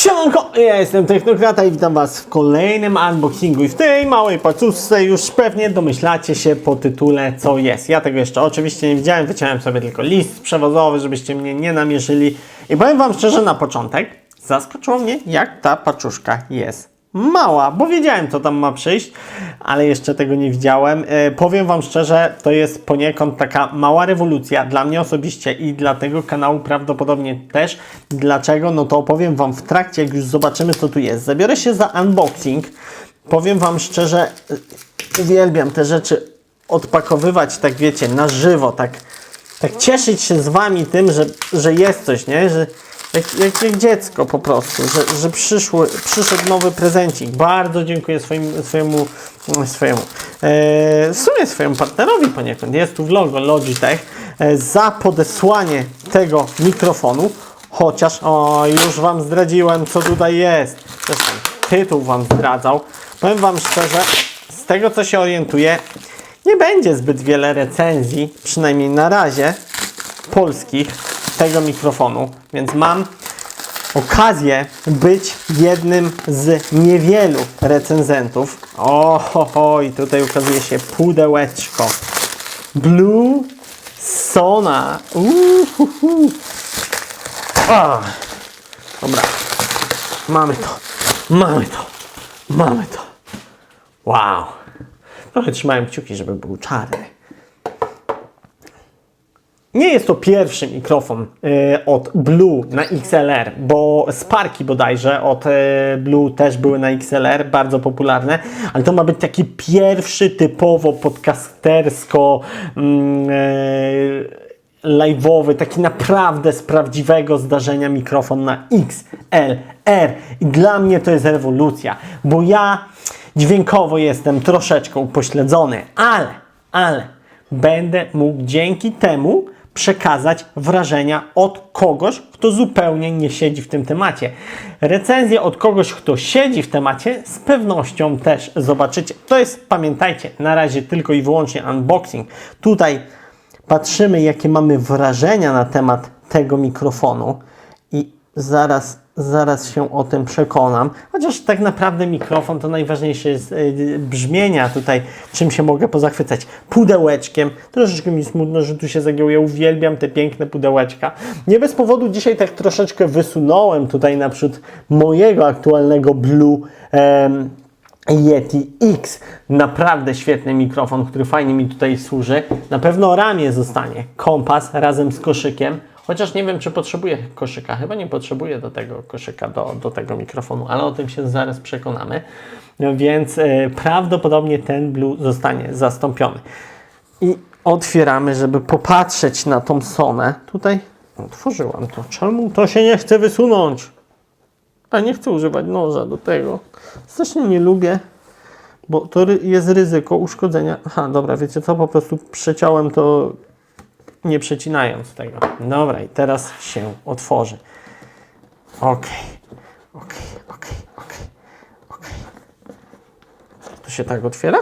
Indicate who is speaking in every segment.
Speaker 1: Siemanko, ja jestem Technokrata i witam Was w kolejnym unboxingu. I w tej małej paczusce już pewnie domyślacie się po tytule co jest. Ja tego jeszcze oczywiście nie widziałem, wyciąłem sobie tylko list przewozowy, żebyście mnie nie namierzyli. I powiem Wam szczerze na początek, zaskoczyło mnie jak ta paczuszka jest mała, bo wiedziałem co tam ma przyjść, ale jeszcze tego nie widziałem. E, powiem Wam szczerze, to jest poniekąd taka mała rewolucja dla mnie osobiście i dla tego kanału prawdopodobnie też. Dlaczego? No to opowiem Wam w trakcie, jak już zobaczymy co tu jest. Zabiorę się za unboxing. Powiem Wam szczerze, e, uwielbiam te rzeczy odpakowywać, tak wiecie, na żywo, tak, tak cieszyć się z Wami tym, że, że jest coś, nie? Że, jak, jak, jak dziecko po prostu, że, że przyszły, przyszedł nowy prezencik. Bardzo dziękuję swoim, swojemu, swojemu e, w sumie swojemu partnerowi poniekąd, jest tu logo Logitech, e, za podesłanie tego mikrofonu, chociaż, o już Wam zdradziłem co tutaj jest, zresztą tytuł Wam zdradzał. Powiem Wam szczerze, z tego co się orientuję, nie będzie zbyt wiele recenzji, przynajmniej na razie, polskich tego mikrofonu, więc mam okazję być jednym z niewielu recenzentów. O, ho, ho, i tutaj ukazuje się pudełeczko. Blue Sona. Uhuhu. A. Dobra. Mamy to. Mamy to. Mamy to. Wow. Trochę trzymałem kciuki, żeby był czarny. Nie jest to pierwszy mikrofon y, od Blue na XLR, bo Sparki bodajże od y, Blue też były na XLR, bardzo popularne, ale to ma być taki pierwszy typowo podcastersko y, live'owy, taki naprawdę z prawdziwego zdarzenia mikrofon na XLR. I dla mnie to jest rewolucja, bo ja dźwiękowo jestem troszeczkę upośledzony, ale, ale będę mógł dzięki temu przekazać wrażenia od kogoś, kto zupełnie nie siedzi w tym temacie. Recenzję od kogoś, kto siedzi w temacie, z pewnością też zobaczycie. To jest, pamiętajcie, na razie tylko i wyłącznie unboxing. Tutaj patrzymy, jakie mamy wrażenia na temat tego mikrofonu i zaraz, zaraz się o tym przekonam. Chociaż tak naprawdę mikrofon to najważniejsze jest yy, brzmienia tutaj, czym się mogę pozachwycać. Pudełeczkiem. Troszeczkę mi smutno, że tu się zagiął. Ja uwielbiam te piękne pudełeczka. Nie bez powodu dzisiaj tak troszeczkę wysunąłem tutaj naprzód mojego aktualnego Blue em, Yeti X. Naprawdę świetny mikrofon, który fajnie mi tutaj służy. Na pewno ramię zostanie. Kompas razem z koszykiem. Chociaż nie wiem, czy potrzebuję koszyka. Chyba nie potrzebuję do tego koszyka, do, do tego mikrofonu, ale o tym się zaraz przekonamy. No Więc e, prawdopodobnie ten Blue zostanie zastąpiony. I otwieramy, żeby popatrzeć na tą Sonę. Tutaj otworzyłam to. Czemu to się nie chce wysunąć? A nie chcę używać noża do tego. Strasznie nie lubię, bo to jest ryzyko uszkodzenia. Aha, dobra, wiecie co? Po prostu przeciąłem to nie przecinając tego. Dobra, i teraz się otworzy. Okej, okej, okej, okej, okej. To się tak otwiera?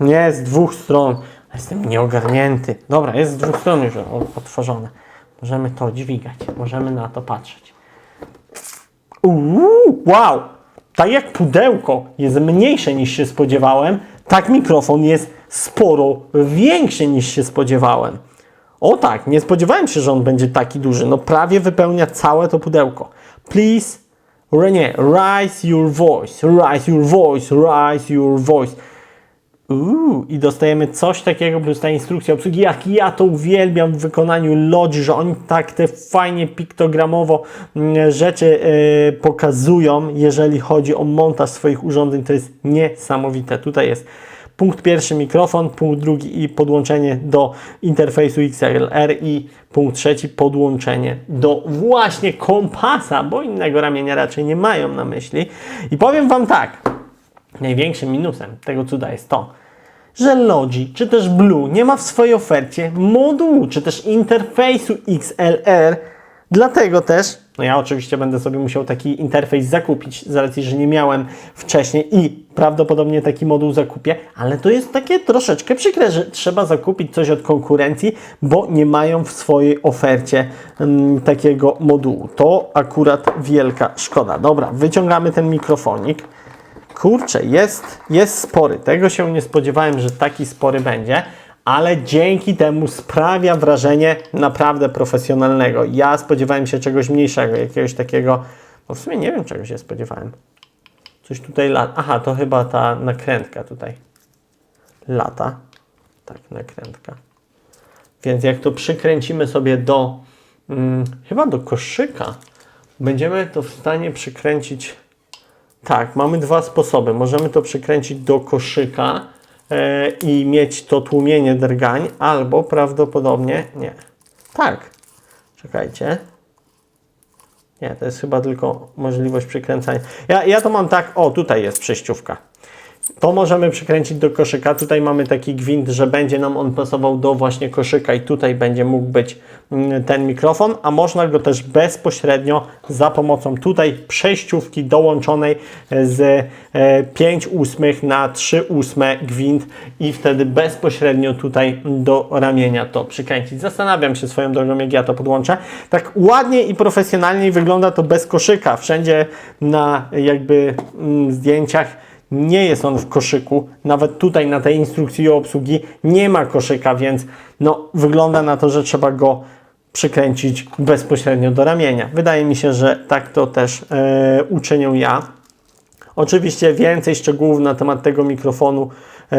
Speaker 1: Nie, z dwóch stron. Jestem nieogarnięty. Dobra, jest z dwóch stron już otworzone. Możemy to dźwigać, możemy na to patrzeć. Uuu, wow! Tak jak pudełko jest mniejsze niż się spodziewałem, tak mikrofon jest sporo większy niż się spodziewałem. O tak, nie spodziewałem się, że on będzie taki duży. No prawie wypełnia całe to pudełko. Please, nie, rise your voice, rise your voice, rise your voice. Uuu, i dostajemy coś takiego plus ta instrukcja obsługi. Jak ja to uwielbiam w wykonaniu Logi, że oni tak te fajnie piktogramowo mm, rzeczy e, pokazują, jeżeli chodzi o montaż swoich urządzeń. To jest niesamowite. Tutaj jest punkt pierwszy mikrofon, punkt drugi i podłączenie do interfejsu XLR i punkt trzeci podłączenie do właśnie kompasa, bo innego ramienia raczej nie mają na myśli. I powiem Wam tak, Największym minusem tego cuda jest to, że Logi czy też Blue nie ma w swojej ofercie modułu czy też interfejsu XLR Dlatego też, no ja oczywiście będę sobie musiał taki interfejs zakupić, z racji, że nie miałem wcześniej i prawdopodobnie taki moduł zakupię, ale to jest takie troszeczkę przykre, że trzeba zakupić coś od konkurencji, bo nie mają w swojej ofercie mm, takiego modułu. To akurat wielka szkoda. Dobra, wyciągamy ten mikrofonik. Kurczę, jest, jest spory. Tego się nie spodziewałem, że taki spory będzie, ale dzięki temu sprawia wrażenie naprawdę profesjonalnego. Ja spodziewałem się czegoś mniejszego, jakiegoś takiego, bo w sumie nie wiem czego się spodziewałem. Coś tutaj lata. Aha, to chyba ta nakrętka tutaj lata. Tak, nakrętka. Więc jak to przykręcimy sobie do, mm, chyba do koszyka, będziemy to w stanie przykręcić tak, mamy dwa sposoby. Możemy to przykręcić do koszyka e, i mieć to tłumienie drgań, albo prawdopodobnie nie. Tak, czekajcie. Nie, to jest chyba tylko możliwość przykręcania. Ja, ja to mam tak, o tutaj jest przejściówka. To możemy przykręcić do koszyka. Tutaj mamy taki gwint, że będzie nam on pasował do właśnie koszyka i tutaj będzie mógł być mm, ten mikrofon, a można go też bezpośrednio za pomocą tutaj przejściówki dołączonej z e, 5 ósmych na 3 ósme gwint i wtedy bezpośrednio tutaj do ramienia to przykręcić. Zastanawiam się swoją drogą, jak ja to podłączę. Tak ładnie i profesjonalnie wygląda to bez koszyka. Wszędzie na jakby mm, zdjęciach nie jest on w koszyku. Nawet tutaj na tej instrukcji obsługi nie ma koszyka, więc no, wygląda na to, że trzeba go przykręcić bezpośrednio do ramienia. Wydaje mi się, że tak to też e, uczynię ja. Oczywiście więcej szczegółów na temat tego mikrofonu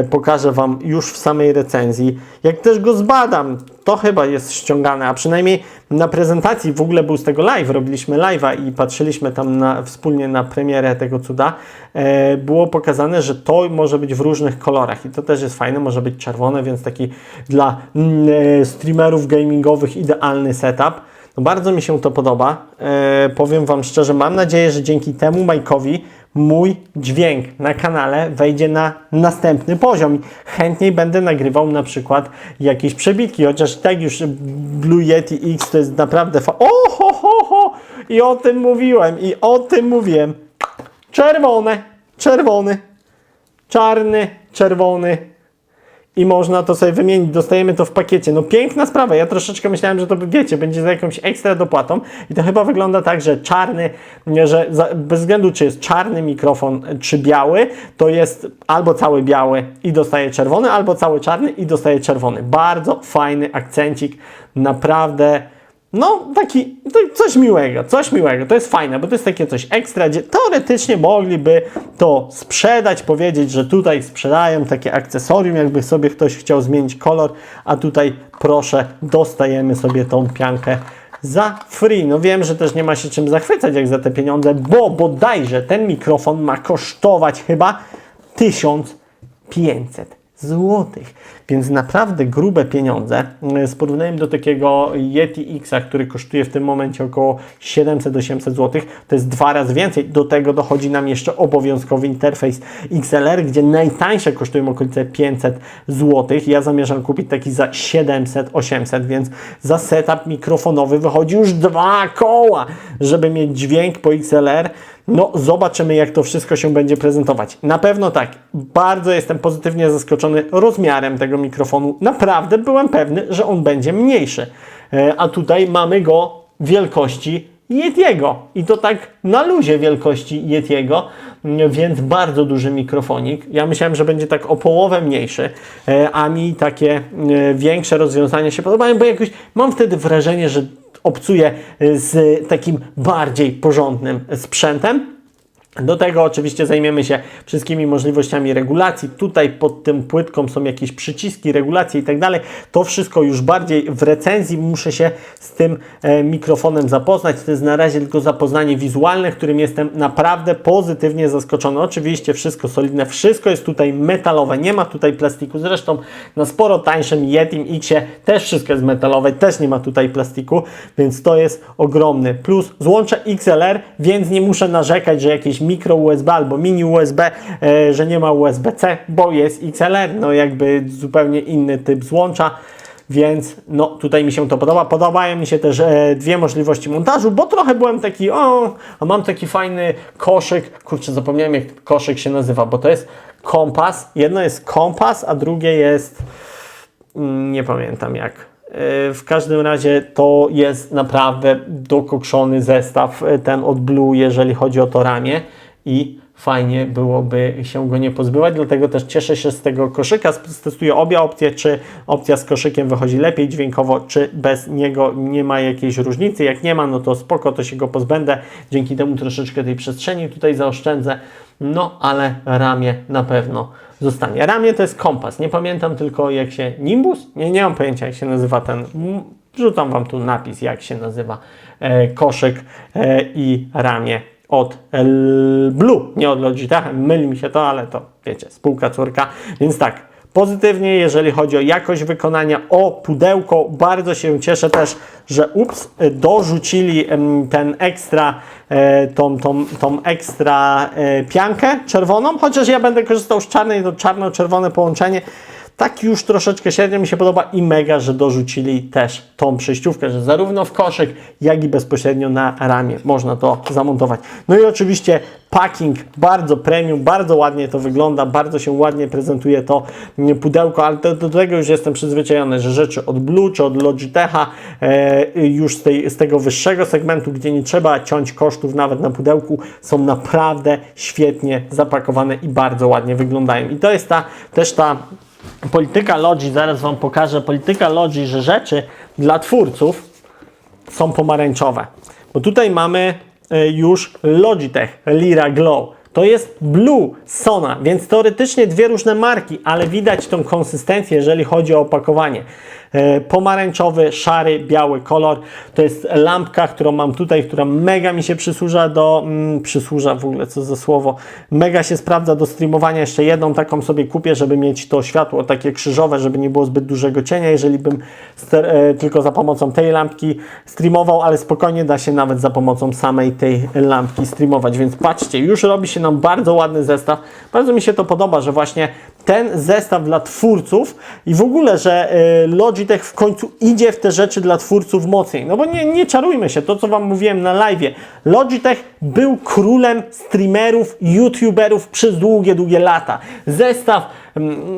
Speaker 1: pokażę Wam już w samej recenzji. Jak też go zbadam, to chyba jest ściągane, a przynajmniej na prezentacji w ogóle był z tego live, robiliśmy live'a i patrzyliśmy tam na, wspólnie na premierę tego cuda, e, było pokazane, że to może być w różnych kolorach i to też jest fajne, może być czerwone, więc taki dla mm, e, streamerów gamingowych idealny setup. No bardzo mi się to podoba. E, powiem Wam szczerze, mam nadzieję, że dzięki temu Majkowi mój dźwięk na kanale wejdzie na następny poziom chętniej będę nagrywał na przykład jakieś przebitki, chociaż tak już Blue Yeti X to jest naprawdę fa- O, ho, ho, ho! I o tym mówiłem, i o tym mówiłem. Czerwone, czerwony, czarny, czerwony, i można to sobie wymienić, dostajemy to w pakiecie. No piękna sprawa, ja troszeczkę myślałem, że to wiecie, będzie za jakąś ekstra dopłatą i to chyba wygląda tak, że czarny, że bez względu czy jest czarny mikrofon, czy biały, to jest albo cały biały i dostaje czerwony, albo cały czarny i dostaje czerwony. Bardzo fajny akcencik, naprawdę no, taki, coś miłego, coś miłego, to jest fajne, bo to jest takie coś ekstra, gdzie teoretycznie mogliby to sprzedać, powiedzieć, że tutaj sprzedają takie akcesorium, jakby sobie ktoś chciał zmienić kolor, a tutaj proszę, dostajemy sobie tą piankę za free. No wiem, że też nie ma się czym zachwycać jak za te pieniądze, bo bodajże ten mikrofon ma kosztować chyba 1500 złotych. Więc naprawdę grube pieniądze. Z porównaniem do takiego Yeti X, który kosztuje w tym momencie około 700-800 zł, to jest dwa razy więcej. Do tego dochodzi nam jeszcze obowiązkowy interfejs XLR, gdzie najtańsze kosztują okolice 500 zł. Ja zamierzam kupić taki za 700-800, więc za setup mikrofonowy wychodzi już dwa koła, żeby mieć dźwięk po XLR. No, zobaczymy, jak to wszystko się będzie prezentować. Na pewno tak. Bardzo jestem pozytywnie zaskoczony rozmiarem tego mikrofonu. Naprawdę byłem pewny, że on będzie mniejszy. E, A tutaj mamy go wielkości Yetiego. I to tak na luzie wielkości Yetiego, mm, więc bardzo duży mikrofonik. Ja myślałem, że będzie tak o połowę mniejszy, e, a mi takie e, większe rozwiązania się podobają, bo jakoś mam wtedy wrażenie, że obcuję z takim bardziej porządnym sprzętem. Do tego oczywiście zajmiemy się wszystkimi możliwościami regulacji. Tutaj pod tym płytką są jakieś przyciski, regulacje i tak dalej. To wszystko już bardziej w recenzji muszę się z tym e, mikrofonem zapoznać. To jest na razie tylko zapoznanie wizualne, którym jestem naprawdę pozytywnie zaskoczony. Oczywiście wszystko solidne, wszystko jest tutaj metalowe, nie ma tutaj plastiku. Zresztą na sporo tańszym Yetim Xie też wszystko jest metalowe, też nie ma tutaj plastiku, więc to jest ogromny plus. Złącze XLR, więc nie muszę narzekać, że jakieś mikro USB albo mini USB, e, że nie ma USB-C, bo jest XLR, no jakby zupełnie inny typ złącza. więc no tutaj mi się to podoba. Podobają mi się też e, dwie możliwości montażu, bo trochę byłem taki, o, a mam taki fajny koszyk, kurczę, zapomniałem jak koszyk się nazywa, bo to jest kompas, jedno jest kompas, a drugie jest, mm, nie pamiętam jak. E, W każdym razie to jest naprawdę dokokszony zestaw, e, ten od Blue, jeżeli chodzi o to ramię i fajnie byłoby się go nie pozbywać, dlatego też cieszę się z tego koszyka. Testuję obie opcje, czy opcja z koszykiem wychodzi lepiej dźwiękowo, czy bez niego nie ma jakiejś różnicy. Jak nie ma, no to spoko, to się go pozbędę. Dzięki temu troszeczkę tej przestrzeni tutaj zaoszczędzę. No, ale ramię na pewno zostanie. Ramię to jest kompas. Nie pamiętam tylko jak się... Nimbus? Nie, nie mam pojęcia jak się nazywa ten... Wrzucam Wam tu napis, jak się nazywa e, koszyk e, i ramię od Blue, nie od Logitech, myli mi się to, ale to wiecie, spółka córka, więc tak, pozytywnie, jeżeli chodzi o jakość wykonania, o pudełko, bardzo się cieszę też, że ups, dorzucili ten ekstra, e, tą, tą, tą ekstra e, piankę czerwoną, chociaż ja będę korzystał z czarnej, to czarno-czerwone połączenie, tak już troszeczkę średnio mi się podoba i mega, że dorzucili też tą przejściówkę, że zarówno w koszyk, jak i bezpośrednio na ramię można to zamontować. No i oczywiście packing bardzo premium, bardzo ładnie to wygląda, bardzo się ładnie prezentuje to pudełko, ale do, do tego już jestem przyzwyczajony, że rzeczy od Blue czy od Logitecha e, już z, tej, z tego wyższego segmentu, gdzie nie trzeba ciąć kosztów nawet na pudełku, są naprawdę świetnie zapakowane i bardzo ładnie wyglądają. I to jest ta też ta polityka Logi, zaraz Wam pokażę, polityka Logi, że rzeczy dla twórców są pomarańczowe. Bo tutaj mamy e, już Logitech Lira Glow. To jest Blue Sona, więc teoretycznie dwie różne marki, ale widać tą konsystencję, jeżeli chodzi o opakowanie. E, Pomarańczowy, szary, biały kolor. To jest lampka, którą mam tutaj, która mega mi się przysłuża do. Mm, przysłuża w ogóle, co za słowo. Mega się sprawdza do streamowania. Jeszcze jedną taką sobie kupię, żeby mieć to światło takie krzyżowe, żeby nie było zbyt dużego cienia, jeżeli bym e, tylko za pomocą tej lampki streamował, ale spokojnie da się nawet za pomocą samej tej lampki streamować. Więc patrzcie, już robi się nam bardzo ładny zestaw. Bardzo mi się to podoba, że właśnie ten zestaw dla twórców i w ogóle, że e, Logitech w końcu idzie w te rzeczy dla twórców mocniej. No bo nie, nie czarujmy się, to co Wam mówiłem na live. Logitech był królem streamerów, youtuberów przez długie, długie lata. Zestaw,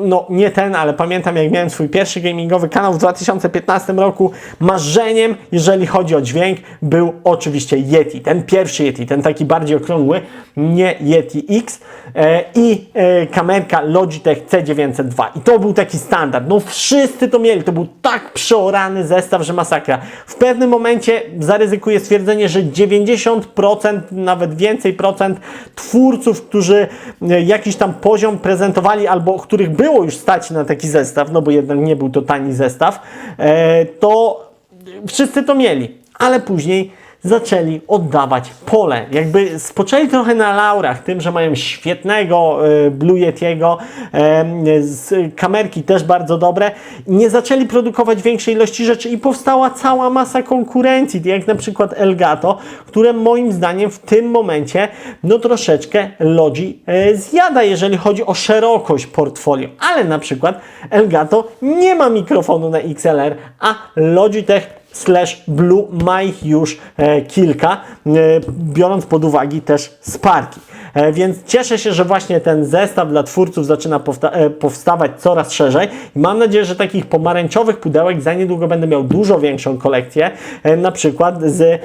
Speaker 1: no nie ten, ale pamiętam jak miałem swój pierwszy gamingowy kanał w 2015 roku, marzeniem, jeżeli chodzi o dźwięk, był oczywiście Yeti. Ten pierwszy Yeti, ten taki bardziej okrągły, nie Yeti X e, i e, kamerka Logitech C902. I to był taki standard. No wszyscy to mieli, to był tak przeorany zestaw, że masakra. W pewnym momencie zaryzykuję stwierdzenie, że 90%, nawet więcej procent twórców, którzy e, jakiś tam poziom prezentowali albo których było już stać na taki zestaw, no bo jednak nie był to tani zestaw, e, to wszyscy to mieli, ale później zaczęli oddawać pole. Jakby spoczęli trochę na laurach tym, że mają świetnego e, Blue Yetiego, e, kamerki też bardzo dobre. Nie zaczęli produkować większej ilości rzeczy i powstała cała masa konkurencji, jak na przykład Elgato, które moim zdaniem w tym momencie no troszeczkę Logi e, zjada, jeżeli chodzi o szerokość portfolio. Ale na przykład Elgato nie ma mikrofonu na XLR, a Logitech slash Blue ma ich już e, kilka, e, biorąc pod uwagę też Sparki. E, więc cieszę się, że właśnie ten zestaw dla twórców zaczyna powsta- powstawać coraz szerzej i mam nadzieję, że takich pomarańczowych pudełek za niedługo będę miał dużo większą kolekcję, na przykład z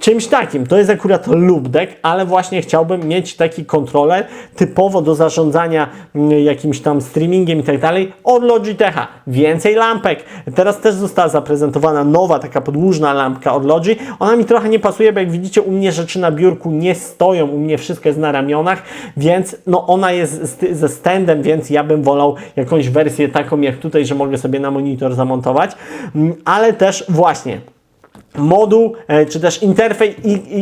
Speaker 1: czymś takim. To jest akurat lubdek, ale właśnie chciałbym mieć taki kontroler typowo do zarządzania mm, jakimś tam streamingiem i tak dalej od Logitecha. Więcej lampek. Teraz też została zaprezentowana nowa taka podłużna lampka od Logi. Ona mi trochę nie pasuje, bo jak widzicie u mnie rzeczy na biurku nie stoją, u mnie wszystko jest na ramionach, więc no ona jest ze standem, więc ja bym wolał jakąś wersję taką jak tutaj, że mogę sobie na monitor zamontować, Mm, ale też właśnie moduł, e, czy też interfejs,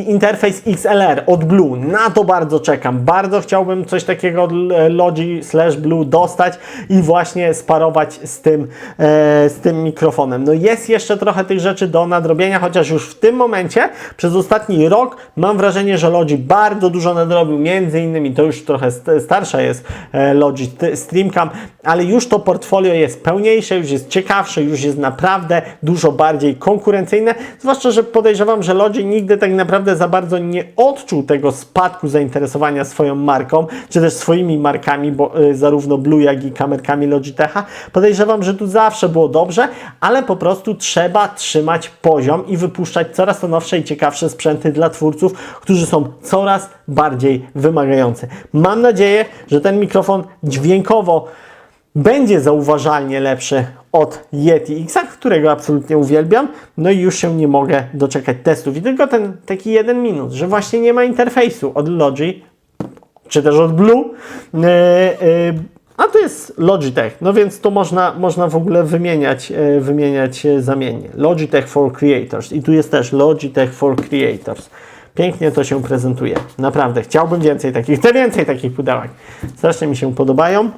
Speaker 1: interfejs XLR od Blue. Na to bardzo czekam. Bardzo chciałbym coś takiego od Logi slash Blue dostać i właśnie sparować z tym, e, z tym mikrofonem. No jest jeszcze trochę tych rzeczy do nadrobienia, chociaż już w tym momencie, przez ostatni rok, mam wrażenie, że Logi bardzo dużo nadrobił. Między innymi, to już trochę st- starsza jest e, Logi Streamcam, ale już to portfolio jest pełniejsze, już jest ciekawsze, już jest naprawdę dużo bardziej konkurencyjne. Zwłaszcza, że podejrzewam, że Logi nigdy tak naprawdę za bardzo nie odczuł tego spadku zainteresowania swoją marką, czy też swoimi markami, bo y, zarówno Blue, jak i kamerkami Logitecha. Podejrzewam, że tu zawsze było dobrze, ale po prostu trzeba trzymać poziom i wypuszczać coraz to nowsze i ciekawsze sprzęty dla twórców, którzy są coraz bardziej wymagający. Mam nadzieję, że ten mikrofon dźwiękowo będzie zauważalnie lepszy od Yeti X, którego absolutnie uwielbiam. No i już się nie mogę doczekać testów. I tylko ten taki jeden minus, że właśnie nie ma interfejsu od Logi, czy też od Blue. Yy, yy, a to jest Logitech, no więc to można, można w ogóle wymieniać, yy, wymieniać zamiennie. Logitech for Creators i tu jest też Logitech for Creators. Pięknie to się prezentuje. Naprawdę, chciałbym więcej takich, chcę więcej takich pudełek. Strasznie mi się podobają.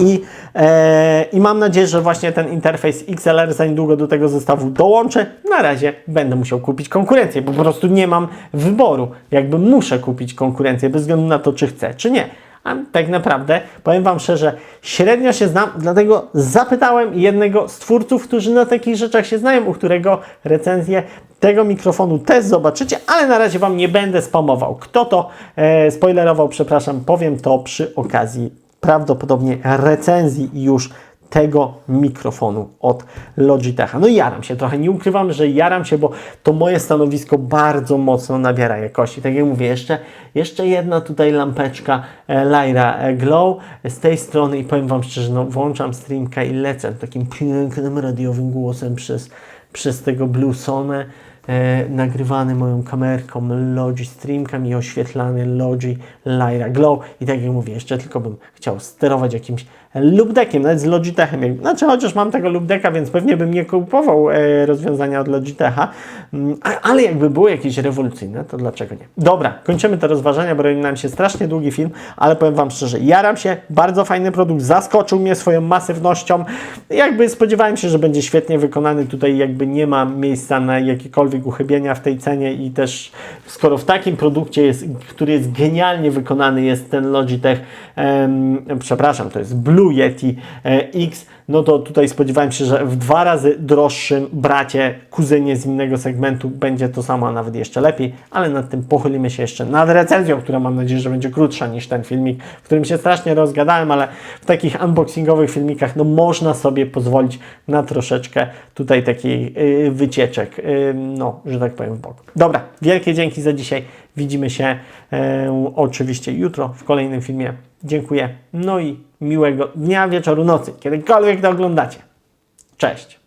Speaker 1: I, e, I mam nadzieję, że właśnie ten interfejs XLR za niedługo do tego zestawu dołączy. Na razie będę musiał kupić konkurencję, bo po prostu nie mam wyboru. Jakby muszę kupić konkurencję, bez względu na to, czy chcę, czy nie. A tak naprawdę, powiem Wam szczerze, średnio się znam, dlatego zapytałem jednego z twórców, którzy na takich rzeczach się znają, u którego recenzję tego mikrofonu też zobaczycie, ale na razie Wam nie będę spamował. Kto to e, spoilerował, przepraszam, powiem to przy okazji prawdopodobnie recenzji już tego mikrofonu od Logitecha. No i jaram się trochę, nie ukrywam, że jaram się, bo to moje stanowisko bardzo mocno nabiera jakości. Tak jak mówię, jeszcze, jeszcze jedna tutaj lampeczka e, Lyra e, Glow z tej strony i powiem Wam szczerze, no włączam streamka i lecę takim pięknym radiowym głosem przez, przez tego Blue Sony e, nagrywany moją kamerką Logi Streamcam i oświetlany Logi Lyra Glow. I tak jak mówię, jeszcze tylko bym chciał sterować jakimś lubdekiem, nawet z Logitechem. Znaczy, chociaż mam tego lubdeka, więc pewnie bym nie kupował e, rozwiązania od Logitecha, Mm, ale jakby były jakieś rewolucyjne, to dlaczego nie? Dobra, kończymy te rozważania, bo robi nam się strasznie długi film, ale powiem Wam szczerze, jaram się, bardzo fajny produkt, zaskoczył mnie swoją masywnością, jakby spodziewałem się, że będzie świetnie wykonany, tutaj jakby nie ma miejsca na jakiekolwiek uchybienia w tej cenie i też skoro w takim produkcie jest, który jest genialnie wykonany, jest ten Logitech, em, przepraszam, to jest Blue Yeti e, X, no to tutaj spodziewałem się, że w dwa razy droższym bracie, kuzynie z innego segmentu będzie to samo, a nawet jeszcze lepiej, ale nad tym pochylimy się jeszcze nad recenzją, która mam nadzieję, że będzie krótsza niż ten filmik, w którym się strasznie rozgadałem, ale w takich unboxingowych filmikach no można sobie pozwolić na troszeczkę tutaj takich yy, wycieczek, yy, no, że tak powiem w bok. Dobra, wielkie dzięki za dzisiaj. Widzimy się e, oczywiście jutro w kolejnym filmie. Dziękuję. No i miłego dnia, wieczoru, nocy, kiedykolwiek to oglądacie. Cześć.